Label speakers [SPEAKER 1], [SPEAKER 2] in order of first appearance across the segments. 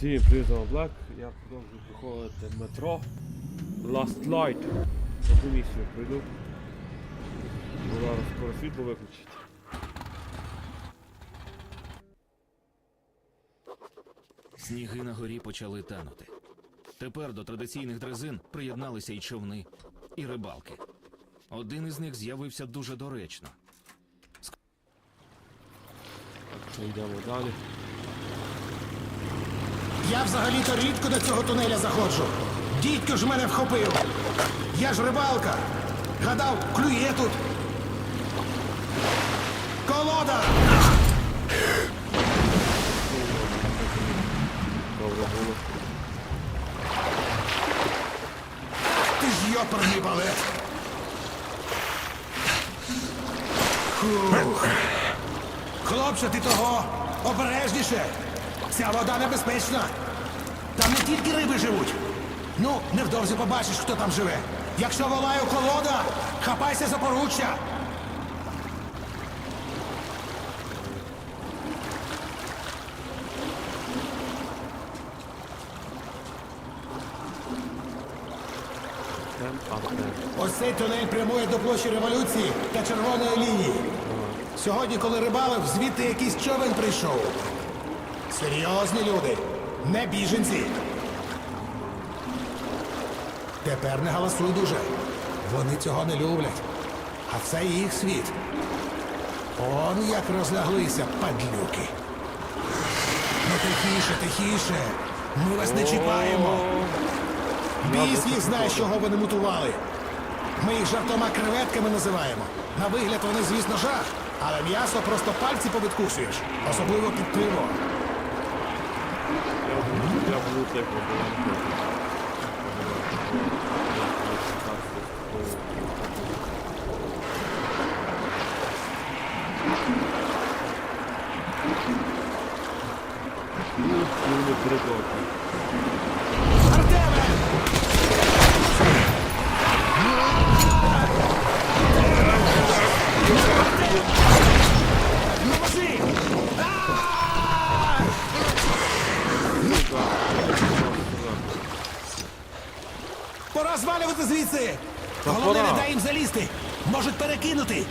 [SPEAKER 1] Всім привіт, Блек. Я продовжую проходити метро Last Light. Одну місію пройду. Бо Зараз скоро світло виключить.
[SPEAKER 2] Сніги на горі почали танути. Тепер до традиційних дрезин приєдналися і човни, і рибалки. Один із них з'явився дуже доречно.
[SPEAKER 1] Йдемо далі.
[SPEAKER 3] Я взагалі-то рідко до цього тунеля заходжу. Дідько ж мене вхопив. Я ж рибалка. Гадав, клює тут. Колода! Ти ж йоперний балет. Фух. Хлопче, ти того обережніше. Ця вода небезпечна. Там не тільки риби живуть. Ну, невдовзі побачиш, хто там живе. Якщо волає колода, хапайся за поруччя. Ось цей тунель прямує до площі революції та червоної лінії. Сьогодні, коли рибалив, звідти якийсь човен прийшов. Серйозні люди, не біженці. Тепер не галасуй дуже. Вони цього не люблять. А це їх світ. Он як розляглися, падлюки. Ну тихіше, тихіше. Ми вас не чіпаємо. Біс їх знає, чого вони мутували. Ми їх жартома креветками називаємо. На вигляд вони, звісно, жах, але м'ясо просто пальці повідкусуєш, особливо під пиво.
[SPEAKER 1] Я буду, я буду так робити. Ну, не придурки.
[SPEAKER 3] Звідси! Головне, не дай їм залізти! Можуть перекинути!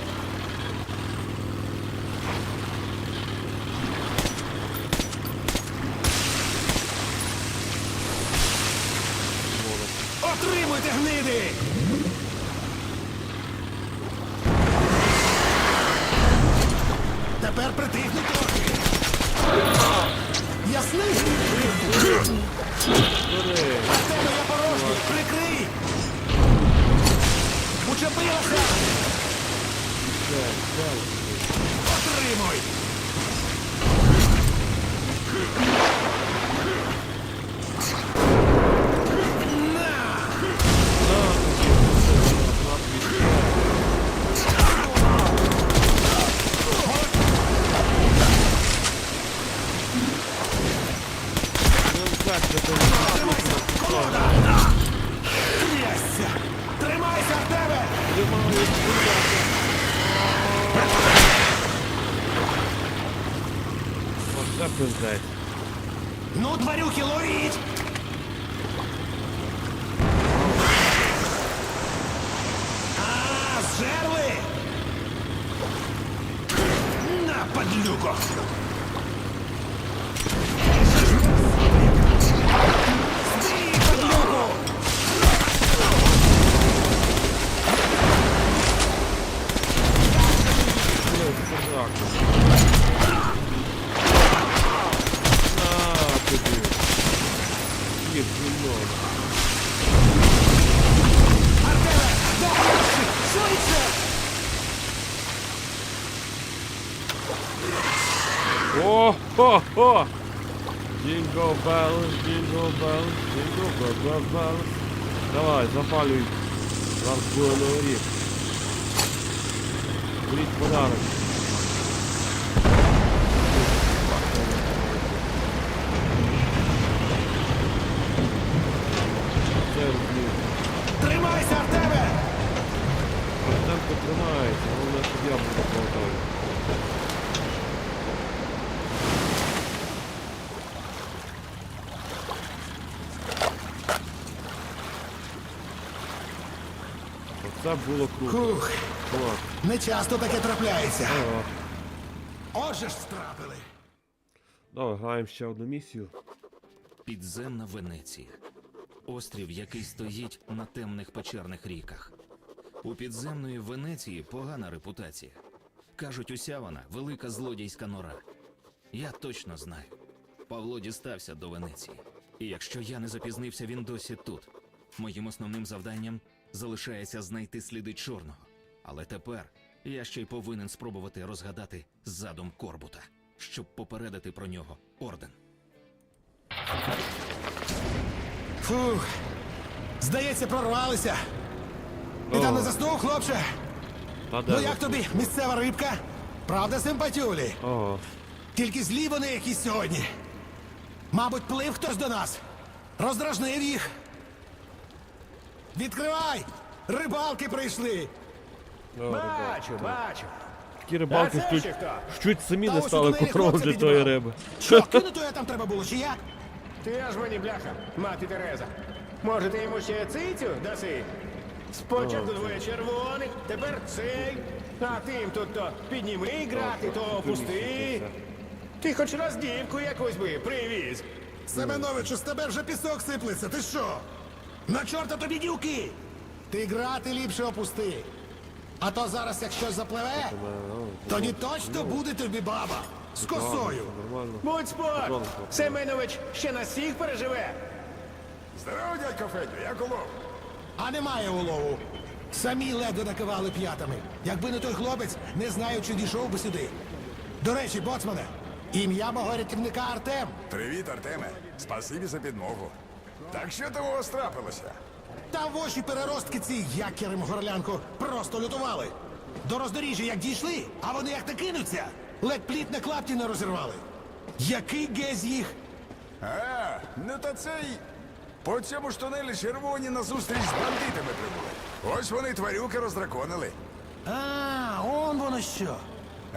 [SPEAKER 3] Отримуй!
[SPEAKER 1] О, хо, хо! Jingle bells, jingle bells, jingle bells, bells. Давай, запалюй. Зараз буде новий рік. Беріть подарок. Це розумію.
[SPEAKER 3] Тримайся, Артеме!
[SPEAKER 1] Артемко тримається, головне, щоб я буду повтаю. Це було круто.
[SPEAKER 3] Хух, не часто таке трапляється.
[SPEAKER 1] Ага.
[SPEAKER 3] Отже ж страпили.
[SPEAKER 1] Давай, граємо ще одну місію.
[SPEAKER 2] Підземна Венеція. Острів, який стоїть на темних печерних ріках. У підземної Венеції погана репутація. Кажуть, уся вона велика злодійська нора. Я точно знаю. Павло дістався до Венеції. І якщо я не запізнився, він досі тут. Моїм основним завданням залишається знайти сліди чорного. Але тепер я ще й повинен спробувати розгадати задум Корбута, щоб попередити про нього орден.
[SPEAKER 3] Фух. Здається, прорвалися. Ти там не заснув, хлопче? Ну як тобі, місцева рибка? Правда, симпатюлі?
[SPEAKER 1] Ага.
[SPEAKER 3] Тільки злі вони якісь сьогодні. Мабуть, плив хтось до нас. Роздражнив їх. Відкривай! Рибалки прийшли!
[SPEAKER 1] О, рибалки.
[SPEAKER 4] Бачу, бачу.
[SPEAKER 1] Такі рибалки
[SPEAKER 4] А це
[SPEAKER 1] чуть,
[SPEAKER 4] хто?
[SPEAKER 1] чуть самі не
[SPEAKER 3] ось у
[SPEAKER 1] стали
[SPEAKER 3] тунелі
[SPEAKER 1] контролем
[SPEAKER 3] хлопця
[SPEAKER 1] для тої
[SPEAKER 3] підібрав.
[SPEAKER 1] риби.
[SPEAKER 3] Що, кинути я там треба було, чи як?
[SPEAKER 4] Ти аж мені бляха, мати Тереза. Може, ти йому ще цицю даси? Спочатку двоє червоних, тепер цей. А ти їм тут то підніми грати, то опусти. Ти хоч роздівку якусь би привіз.
[SPEAKER 3] Семеновичу, з тебе вже пісок сиплеться, ти що? На чорта тобі дюки! Ти грати ліпше опусти. А то зараз, як щось запливе, тоді точно буде тобі баба з косою.
[SPEAKER 4] Будь спор, Семенович ще на всіх переживе.
[SPEAKER 5] Здорово, дядько Федю, як улов?
[SPEAKER 3] А немає улову. Самі ледве накивали п'ятами. Якби не той хлопець, не знаю, чи дійшов би сюди. До речі, боцмане, ім'я мого рятівника Артем.
[SPEAKER 5] Привіт, Артеме. Спасибі за підмогу. Так що того страпилося?
[SPEAKER 3] Та воші переростки ці якірем горлянку просто лютували. До роздоріжжя як дійшли, а вони як накинуться, ледь пліт на клапті не розірвали. Який гез їх?
[SPEAKER 5] А, ну та цей. По цьому ж тунелі червоні назустріч з бандитами прибули. Ось вони тварюки роздраконили.
[SPEAKER 3] А, он воно що.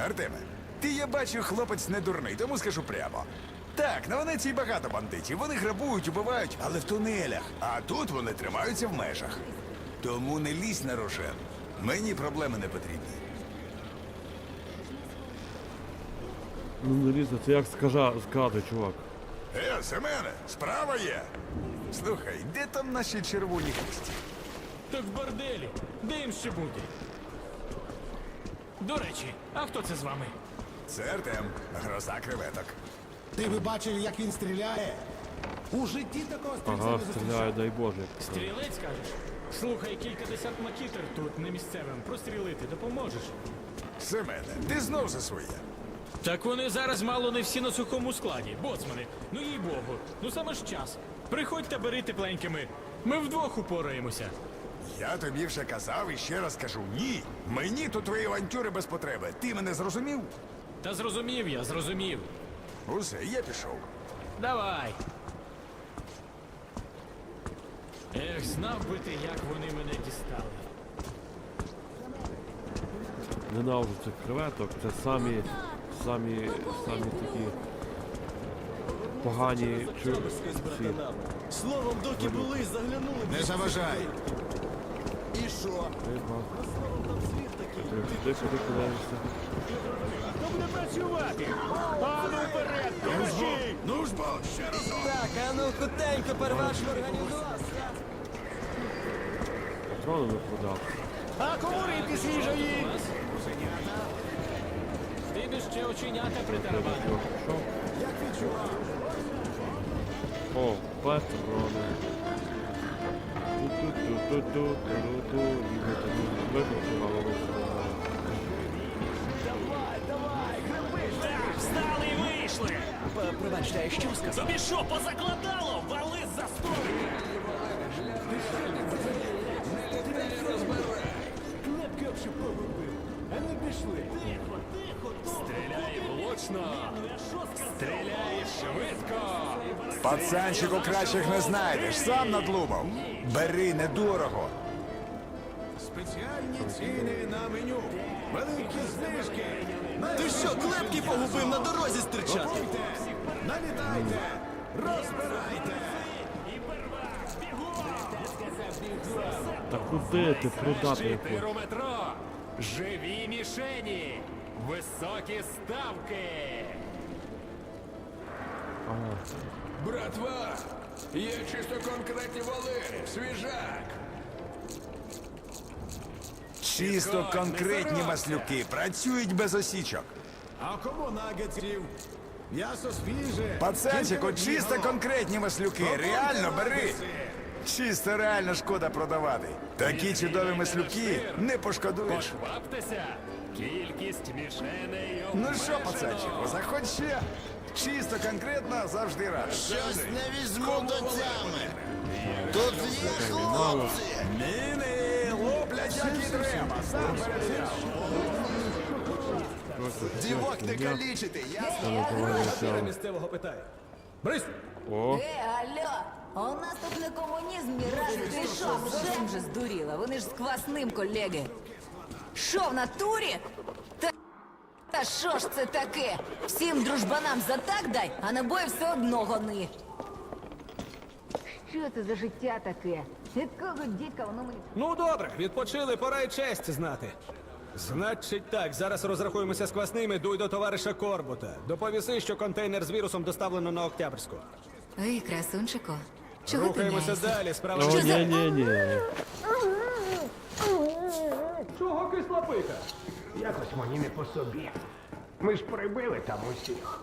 [SPEAKER 5] Артеме, ти я бачу, хлопець не дурний, тому скажу прямо. Так, на Венеції багато бандитів. Вони грабують, убивають, але в тунелях. А тут вони тримаються в межах. Тому не лізь на рошен. Мені проблеми не потрібні.
[SPEAKER 1] Ну не лізно, це як скажа, скати, чувак.
[SPEAKER 5] Е, Семене, справа є. Слухай, де там наші червоні хисті?
[SPEAKER 6] Так в борделі. Де їм ще бути? До речі, а хто це з вами?
[SPEAKER 5] Це Артем, гроза креветок.
[SPEAKER 3] Ти би бачив, як він стріляє? У житті такого стрільця
[SPEAKER 1] Ага,
[SPEAKER 3] не
[SPEAKER 1] стріляє,
[SPEAKER 3] зустрічав.
[SPEAKER 1] дай Боже.
[SPEAKER 6] Стрілець кажеш? Слухай, кількадесят макітер тут не місцевим. Прострілити допоможеш.
[SPEAKER 5] Семене, ти знов за своє.
[SPEAKER 6] Так вони зараз мало не всі на сухому складі. Боцмани, ну їй богу, ну саме ж час. Приходьте, бери тепленькими. Ми вдвох упораємося.
[SPEAKER 5] Я тобі вже казав і ще раз кажу: ні. Мені тут твої авантюри без потреби. Ти мене зрозумів?
[SPEAKER 6] Та зрозумів я, зрозумів.
[SPEAKER 5] Усе, я пішов.
[SPEAKER 6] Давай. Ех, знав би ти, як вони мене дістали.
[SPEAKER 1] Ненавиджу цих креветок, це самі, самі, самі такі погані чу... ці
[SPEAKER 7] Словом, доки були, заглянули.
[SPEAKER 3] Не заважай.
[SPEAKER 7] І що?
[SPEAKER 1] риба. Ти куди кидаєшся?
[SPEAKER 4] Хто буде працювати? Ну
[SPEAKER 7] хутенько первашку організував.
[SPEAKER 1] Патрони не продав.
[SPEAKER 4] А кому рибки свіжої?
[SPEAKER 6] Ти б ще оченята притарабанив.
[SPEAKER 1] Що? Як відчував? О, патрони. Ту-ту-ту-ту-ту-ту-ту. Ігор там
[SPEAKER 7] Пробачте, а що сказав?
[SPEAKER 6] Тобі що, позакладало? Вали за столик!
[SPEAKER 7] Клепки общепогубив. А не пішли.
[SPEAKER 6] Стріляє влучно! Стріляє швидко!
[SPEAKER 5] Пацанчику кращих не знайдеш, сам надлумав. Бери недорого.
[SPEAKER 3] Спеціальні ціни на меню. Великі знижки.
[SPEAKER 7] Ти що, клепки погубив на дорозі стричати?
[SPEAKER 3] Налітайте. Розбирайте.
[SPEAKER 1] Та куди ти продати?
[SPEAKER 8] Метро. Живі мішені. Високі ставки.
[SPEAKER 5] Братва! Є чисто конкретні вали, свіжак. Чисто конкретні маслюки працюють без осічок.
[SPEAKER 6] А кому нагетсів? М'ясо свіже.
[SPEAKER 5] Пацанчику, чисто конкретні маслюки. Реально бери. Чисто реально шкода продавати. Такі чудові маслюки не пошкодуєш.
[SPEAKER 8] Пошваптеся. Кількість мішеней
[SPEAKER 5] Ну що, пацанчику, заходь ще. Чисто конкретно завжди радий.
[SPEAKER 7] Щось не візьму до тями. Тут є хлопці. Дівок не калічити, ясно?
[SPEAKER 1] Але.
[SPEAKER 6] Місцевого питає. Брись!
[SPEAKER 1] О,
[SPEAKER 9] Е, алло, а у нас тут не комунізм ні разу. Ти що, зовсім же здуріла? Вони ж з квасним, колеги. Що, в натурі? Та, та що ж це таке? Всім дружбанам за так дай, а набої все одно гони. Що це за життя таке? Якого дідька воно мені...
[SPEAKER 6] Ну добре, відпочили, пора й честь знати. Значить так, зараз розрахуємося з квасними, дуй до товариша Корбута. Доповіси, що контейнер з вірусом доставлено на Октябрьську.
[SPEAKER 9] Ой, красунчику, чого ти
[SPEAKER 6] Рухаємося далі, справа
[SPEAKER 1] о, ні, ні, ні.
[SPEAKER 6] Чого кисла пика?
[SPEAKER 4] Якось мені не по собі. Ми ж прибили там усіх.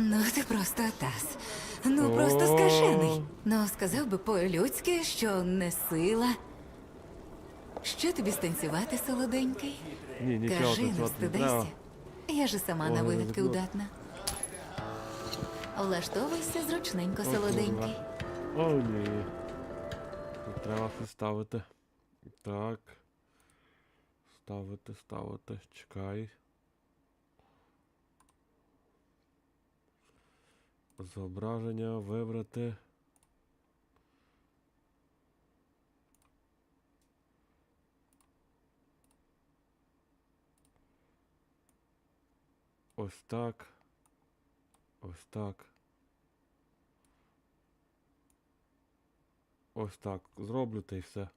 [SPEAKER 9] Ну, ти просто таз. Ну, просто скажений. Ну, сказав би по-людськи, що не сила. Що тобі станцювати, солоденький?
[SPEAKER 1] Ні, нічого
[SPEAKER 9] Кажи, не
[SPEAKER 1] танцювати не треба.
[SPEAKER 9] стидайся. Я же сама
[SPEAKER 1] Ой,
[SPEAKER 9] на вигадки удатна. Влаштовуйся зручненько, солоденький.
[SPEAKER 1] О, ні. Тут треба все ставити. Так. Ставити, ставити. Чекай. Зображення вибрати. Ось так. Ось так. Ось так. Зроблю та й все.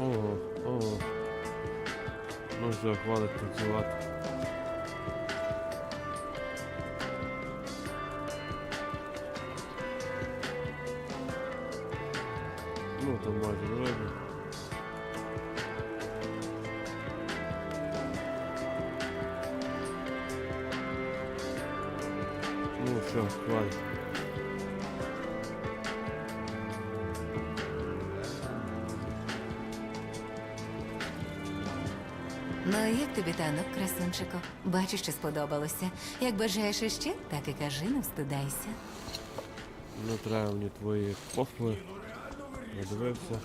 [SPEAKER 1] Ого, ого. Можна хвалить хватить танцювати. Ну, там майже
[SPEAKER 9] Бачу, що сподобалося. Як бажаєш іще, так і кажи, не встидайся.
[SPEAKER 1] Не треба мені твої посли. Я.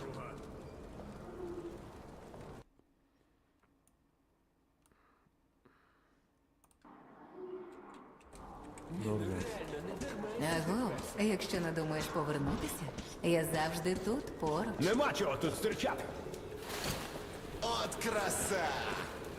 [SPEAKER 1] Добре.
[SPEAKER 9] Аго, якщо надумаєш повернутися, я завжди тут поруч.
[SPEAKER 6] Нема чого тут стирчати.
[SPEAKER 7] От краса!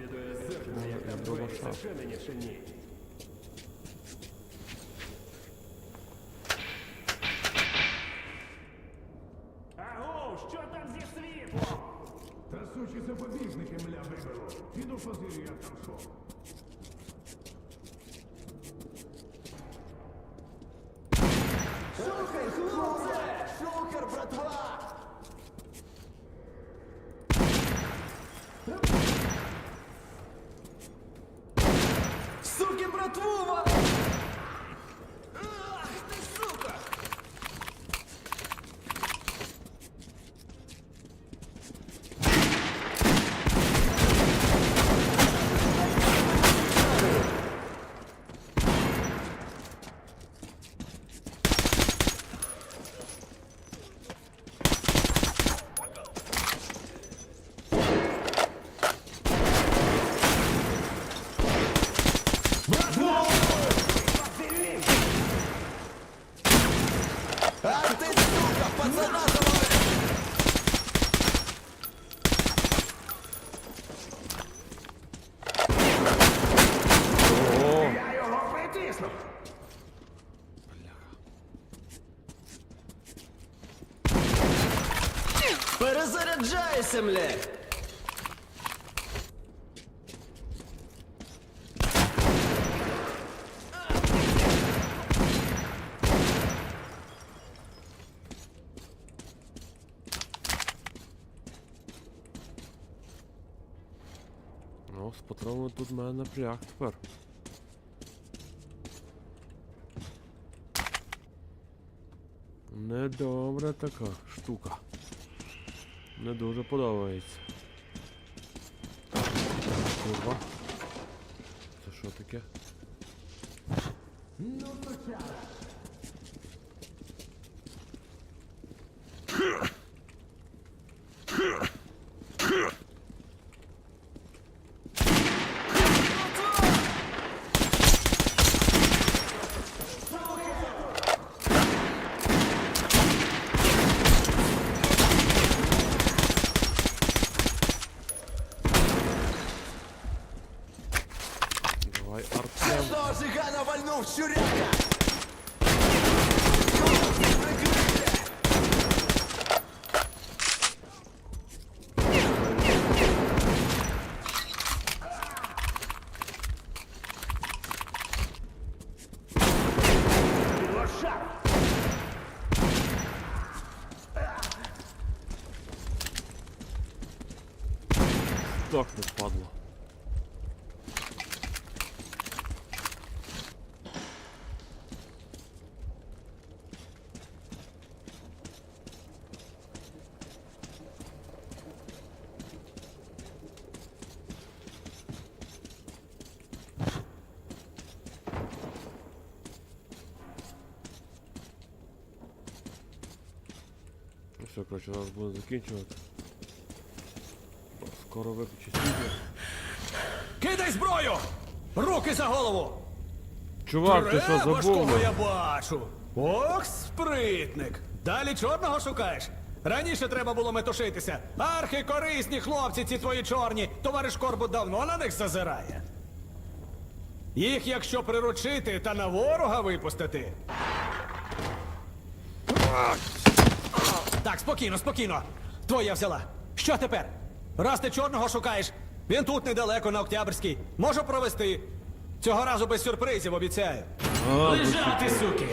[SPEAKER 8] Піде зиркне, як там
[SPEAKER 1] що?
[SPEAKER 8] зачинені чи ні.
[SPEAKER 4] Аго, що там зі світлом?
[SPEAKER 10] Та сучі запобіжники мля виберу. Піду позирю, як там що.
[SPEAKER 7] Шухер, хлопце! Шухер, братва! Суки, Move
[SPEAKER 1] on. З патронами тут мене напряг тепер. Недобра така штука. Не дуже подобається. Курва. Це що таке? Ну, Давай, все, коротше, зараз будемо закінчувати. Скоро виключить світло.
[SPEAKER 6] Кидай зброю! Руки за голову!
[SPEAKER 1] Чувак, ти що забув? мене?
[SPEAKER 6] я бачу. Ох, спритник. Далі чорного шукаєш. Раніше треба було метушитися. Архи корисні хлопці, ці твої чорні. Товариш Корбут давно на них зазирає. Їх, якщо приручити та на ворога випустити. Так, спокійно, спокійно. Твоя взяла. Що тепер? Раз ти чорного шукаєш, він тут недалеко на Октябрьській. Можу провести. Цього разу без сюрпризів обіцяю.
[SPEAKER 11] Лежати, суки!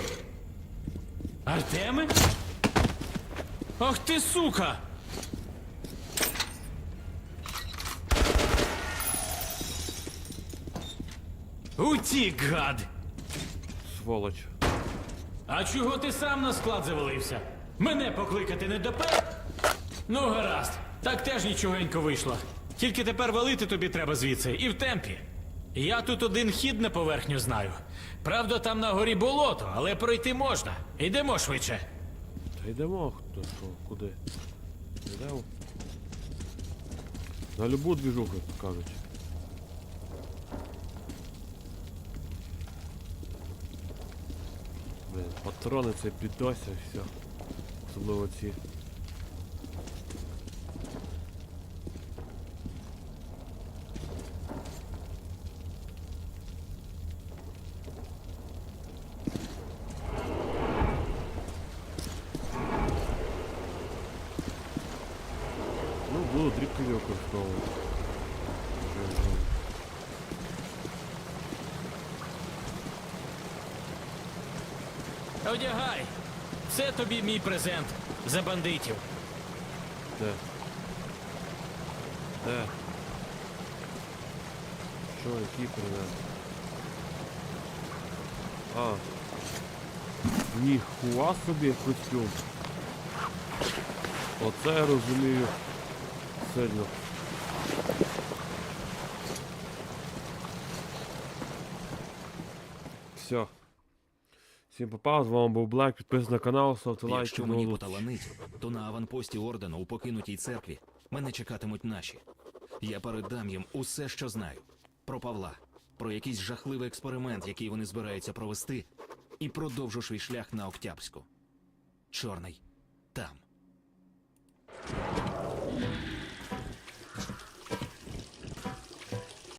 [SPEAKER 11] Артеме? Ах ти сука! Утік, гад!
[SPEAKER 1] Сволоч.
[SPEAKER 11] А чого ти сам на склад завалився? Мене покликати не допер? Ну, гаразд. Так теж нічогенько вийшло. Тільки тепер валити тобі треба звідси і в темпі. Я тут один хід на поверхню знаю. Правда, там на горі болото, але пройти можна. Йдемо швидше.
[SPEAKER 1] Та йдемо, хто що, куди? Йдемо. На любу двіжуху, як кажуть. Блін, патрони це підося, все. Особливо ці. Ну, буду дрібки використовувати.
[SPEAKER 11] Одягай. Це тобі мій презент за бандитів.
[SPEAKER 1] Де? Де? Що, який привет? А. Ніхуа собі костюм. Оце я розумію сильно. Все. Всім попав, з вами був Блек, підписуйтесь на канал, ставте лайки.
[SPEAKER 2] Якщо мені поталанить, то на аванпості ордену у покинутій церкві мене чекатимуть наші. Я передам їм усе, що знаю. Про Павла, про якийсь жахливий експеримент, який вони збираються провести, і продовжу свій шлях на Октябрську. Чорний, там.